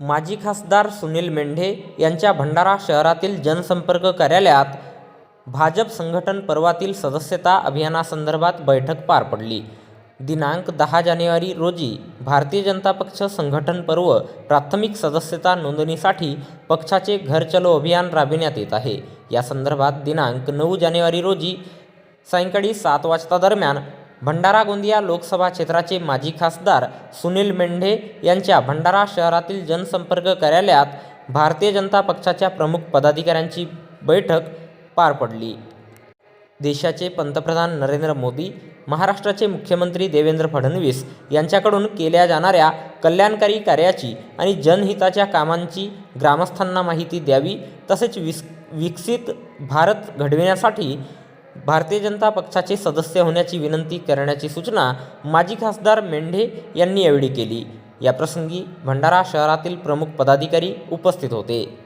माजी खासदार सुनील मेंढे यांच्या भंडारा शहरातील जनसंपर्क कार्यालयात भाजप संघटन पर्वातील सदस्यता अभियानासंदर्भात बैठक पार पडली. दिनांक दहा जानेवारी रोजी भारतीय जनता पक्ष संघटन पर्व प्राथमिक सदस्यता नोंदणीसाठी पक्षाचे घर चलो अभियान राबविण्यात येत आहे. या संदर्भात दिनांक नऊ जानेवारी रोजी सायंकाळी सात वाजता दरम्यान भंडारा गोंदिया लोकसभा क्षेत्राचे माजी खासदार सुनील मेंढे यांच्या भंडारा शहरातील जनसंपर्क कार्यालयात भारतीय जनता पक्षाच्या प्रमुख पदाधिकाऱ्यांची बैठक पार पडली. देशाचे पंतप्रधान नरेंद्र मोदी महाराष्ट्राचे मुख्यमंत्री देवेंद्र फडणवीस यांच्याकडून केल्या जाणाऱ्या कल्याणकारी कार्याची आणि जनहिताच्या कामांची ग्रामस्थांना माहिती द्यावी तसेच विस विकसित भारत घडविण्यासाठी भारतीय जनता पक्षाचे सदस्य होण्याची विनंती करण्याची सूचना माजी खासदार मेंढे यांनी यावेळी केली. याप्रसंगी भंडारा शहरातील प्रमुख पदाधिकारी उपस्थित होते.